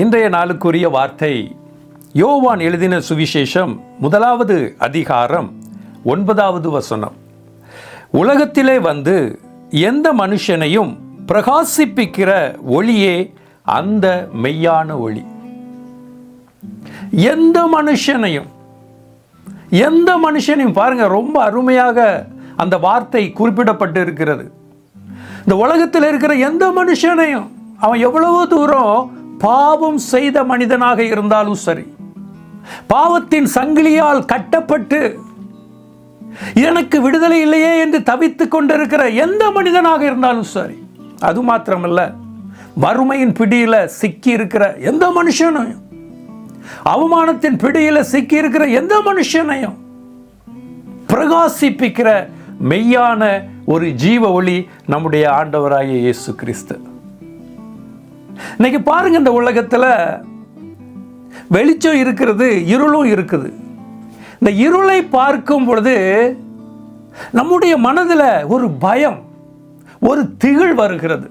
இன்றைய நாளுக்குரிய வார்த்தை யோவான் எழுதின சுவிசேஷம் முதலாவது அதிகாரம் ஒன்பதாவது வசனம். உலகத்திலே வந்து எந்த மனுஷனையும் பிரகாசிப்பிக்கிற ஒளியே அந்த மெய்யான ஒளி. எந்த மனுஷனையும் எந்த மனுஷனையும் பாருங்க ரொம்ப அருமையாக அந்த வார்த்தை குறிப்பிடப்பட்டு இருக்கிறது இந்த உலகத்தில் இருக்கிற எந்த மனுஷனையும் அவன் எவ்வளவு தூரம் பாவம் செய்த மனிதனாக இருந்தாலும் சரி பாவத்தின் சங்கிலியால் கட்டப்பட்டு எனக்கு விடுதலை இல்லையே என்று தவித்துக் கொண்டிருக்கிற எந்த மனிதனாக இருந்தாலும் சரி அது மாத்திரமல்ல வறுமையின் பிடியில் சிக்கி இருக்கிற எந்த மனுஷனையும் அவமானத்தின் பிடியில் சிக்கி இருக்கிற எந்த மனுஷனையும் பிரகாசிப்பிக்கிற மெய்யான ஒரு ஜீவ ஒளி நம்முடைய ஆண்டவராகிய இயேசு கிறிஸ்து. இன்னைக்கு பாருங்க இந்த உலகத்துல வெளிச்சம் இருக்கிறது இருளும் இருக்குது. இந்த இருளை பார்க்கும் பொழுது நம்முடைய மனதில் ஒரு பயம் ஒரு திகில் வருகிறது.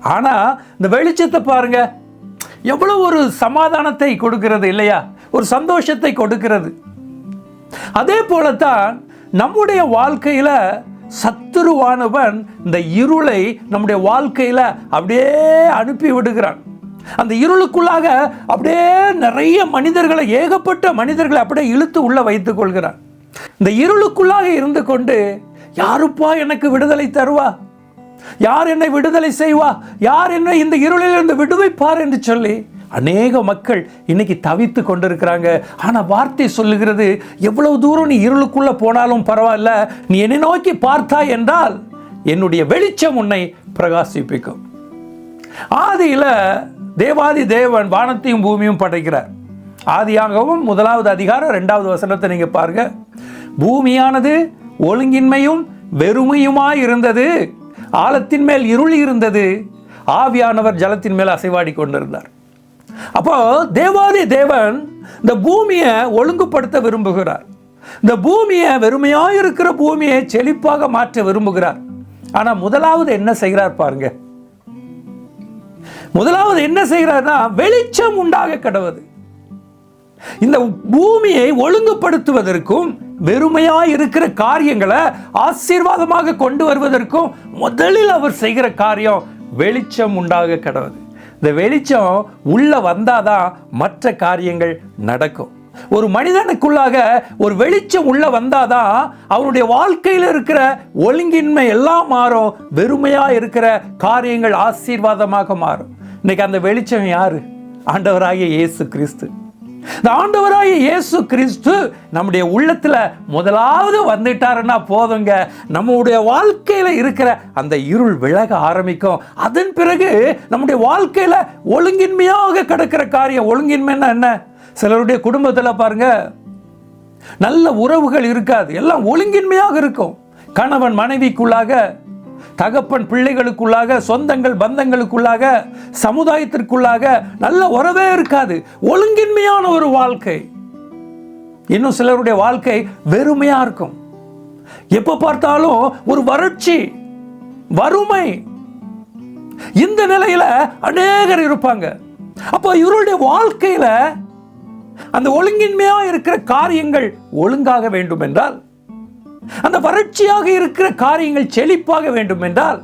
ஆனா இந்த வெளிச்சத்தை பாருங்க எவ்வளவு ஒரு சமாதானத்தை கொடுக்கிறது இல்லையா? ஒரு சந்தோஷத்தை கொடுக்கிறது. அதே போலத்தான் நம்முடைய வாழ்க்கையில சத்துருவானவன் இந்த இருளை நம்முடைய வாழ்க்கையில் அப்படியே அனுப்பி விடுகிறான். அந்த இருளுக்குள்ளாக அப்படியே நிறைய மனிதர்களை ஏகப்பட்ட மனிதர்களை அப்படியே இழுத்து உள்ள வைத்துக் கொள்கிறான். இந்த இருளுக்குள்ளாக இருந்து கொண்டு யாருப்பா எனக்கு விடுதலை தருவா? யார் என்னை விடுதலை செய்வா? யார் என்னை இந்த இருளிலிருந்து விடுவிப்பார் என்று சொல்லி அநேக மக்கள் இன்னைக்கு தவித்து கொண்டிருக்கிறாங்க. ஆனால் வார்த்தை சொல்லுகிறது எவ்வளவு தூரம் நீ இருளுக்குள்ள போனாலும் பரவாயில்ல நீ என்னை நோக்கி பார்த்தாய் என்றால் என்னுடைய வெளிச்சம் உன்னை பிரகாசிப்பிக்கும். ஆதியில் தேவாதி தேவன் வானத்தையும் பூமியும் படைக்கிறார். ஆதியாகவும் முதலாவது அதிகாரம் ரெண்டாவது வசனத்தை நீங்கள் பாருங்க. பூமியானது ஒழுங்கின்மையும் வெறுமையுமாய் இருந்தது ஆழத்தின் மேல் இருள் இருந்தது ஆவியானவர் ஜலத்தின் மேல் அசைவாடி கொண்டிருந்தார். அப்போ தேவாதி தேவன் இந்த பூமியை ஒழுங்குபடுத்த விரும்புகிறார். இந்த பூமியை வெறுமையாக இருக்கிற பூமியை செழிப்பாக மாற்ற விரும்புகிறார். ஆனா முதலாவது என்ன செய்கிறார் பாருங்க. முதலாவது என்ன செய்கிறார்னா வெளிச்சம் உண்டாக கிடவது. இந்த பூமியை ஒழுங்குபடுத்துவதற்கும் வெறுமையா இருக்கிற காரியங்களை ஆசீர்வாதமாக கொண்டு வருவதற்கும் முதலில் அவர் செய்கிற காரியம் வெளிச்சம் உண்டாக கிடவது. இந்த வெளிச்சம் உள்ள வந்தாதான் மற்ற காரியங்கள் நடக்கும். ஒரு மனிதனுக்குள்ளாக ஒரு வெளிச்சம் உள்ள வந்தாதான் அவனுடைய வாழ்க்கையில் இருக்கிற ஒழுங்கின்மை எல்லாம் மாறும் வெறுமையா இருக்கிற காரியங்கள் ஆசீர்வாதமாக மாறும். இன்னைக்கு அந்த வெளிச்சம் யாரு? ஆண்டவராகிய இயேசு கிறிஸ்து. இந்த ஆண்டவராய இயேசு கிறிஸ்து நம்முடைய உள்ளத்தில் முதலாவது வந்துட்டாருன்னா போதுங்க. நம்முடைய வாழ்க்கையில இருக்கிற அந்த இருள் விலக ஆரம்பிக்கும். அதன் பிறகு நம்முடைய வாழ்க்கையில ஒழுங்கின்மையாக கிடக்கிற காரியம் ஒழுங்கின்மைன்னா என்ன? சிலருடைய குடும்பத்தில் பாருங்க நல்ல உறவுகள் இருக்காது. எல்லாம் ஒழுங்கின்மையாக இருக்கும். கணவன் மனைவிக்குள்ளாக தகப்பன் பிள்ளைகளுக்குள்ளாக சொந்தங்கள் பந்தங்களுக்குள்ளாக சமுதாயத்திற்குள்ளாக நல்ல உறவே இருக்காது. ஒழுங்கின்மையான ஒரு வாழ்க்கை. இன்னும் சிலருடைய வாழ்க்கை வெறுமையா இருக்கும். எப்ப பார்த்தாலும் ஒரு வறட்சி வறுமை. இந்த நிலையில அநேகர் இருப்பாங்க. அப்போ இவருடைய வாழ்க்கையில அந்த ஒழுங்கின்மையா இருக்கிற காரியங்கள் ஒழுங்காக வேண்டும் என்றால் அந்த வறட்சியாக இருக்கிற காரியங்கள் செழிப்பாக வேண்டும் என்றால்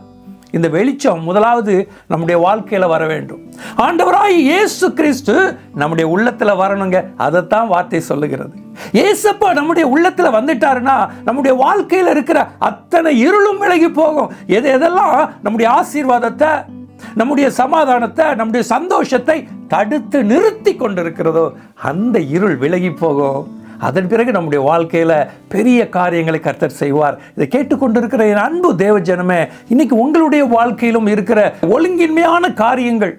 இந்த வெளிச்சம் முதலாவது நம்முடைய வாழ்க்கையில வர வேண்டும். ஆண்டவராய் இயேசு கிறிஸ்து நம்முடைய உள்ளத்துல வரணுங்க. அதைத்தான் வார்த்தை சொல்லுகிறது. ஏசப்பா நம்முடைய உள்ளத்துல வந்துட்டாருன்னா நம்முடைய வாழ்க்கையில இருக்கிற அத்தனை இருளும் விலகி போகும். எது எதெல்லாம்? நம்முடைய ஆசீர்வாதத்தை நம்முடைய சமாதானத்தை நம்முடைய சந்தோஷத்தை தடுத்து நிறுத்தி கொண்டிருக்கிறதோ அந்த இருள் விலகி போகும். அதன் பிறகு நம்முடைய வாழ்க்கையில பெரிய காரியங்களை கர்த்தர் செய்வார். இதை கேட்டுக்கொண்டிருக்கிற என் அன்பு தேவஜனமே இன்னைக்கு உங்களுடைய வாழ்க்கையிலும் இருக்கிற ஒழுங்கின்மையான காரியங்கள்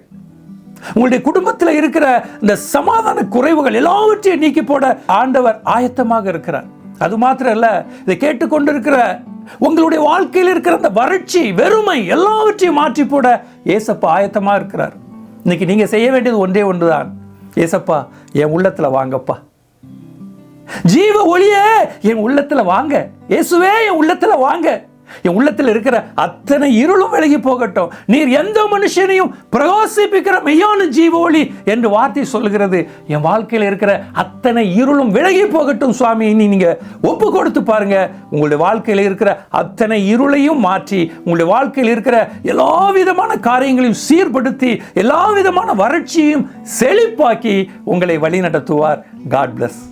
உங்களுடைய குடும்பத்தில் இருக்கிற இந்த சமாதான குறைவுகள் எல்லாவற்றையும் நீக்கி போட ஆண்டவர் ஆயத்தமாக இருக்கிறார். அது மாத்திரம் இல்ல இதை கேட்டுக்கொண்டிருக்கிற உங்களுடைய வாழ்க்கையில் இருக்கிற அந்த வறட்சி வெறுமை எல்லாவற்றையும் மாற்றி போட ஏசப்பா ஆயத்தமாக இருக்கிறார். இன்னைக்கு நீங்கள் செய்ய வேண்டியது ஒன்றே ஒன்று தான் ஏசப்பா என் உள்ளத்தில் வாங்கப்பா. ஜீவ ஒளியே என் உள்ளத்துல வாங்க. இயேசுவே என் உள்ளத்துல வாங்க. என் உள்ளத்தில் இருக்கிற அத்தனை இருளும் விலகி போகட்டும். நீர் எந்த மனுஷனையும் பிரகாசிப்பிக்கிற மெய்யான ஜீவோலி என்று வார்த்தை சொல்லுகிறது. என் வாழ்க்கையில் இருக்கிற அத்தனை இருளும் விலகி போகட்டும் சுவாமி. நீ நீங்க ஒப்பு கொடுத்து பாருங்க. உங்களுடைய வாழ்க்கையில் இருக்கிற அத்தனை இருளையும் மாற்றி உங்களுடைய வாழ்க்கையில் இருக்கிற எல்லா விதமான காரியங்களையும் சீர்படுத்தி எல்லா விதமான வறட்சியையும் செழிப்பாக்கி உங்களை வழி நடத்துவார் காட் பிளஸ்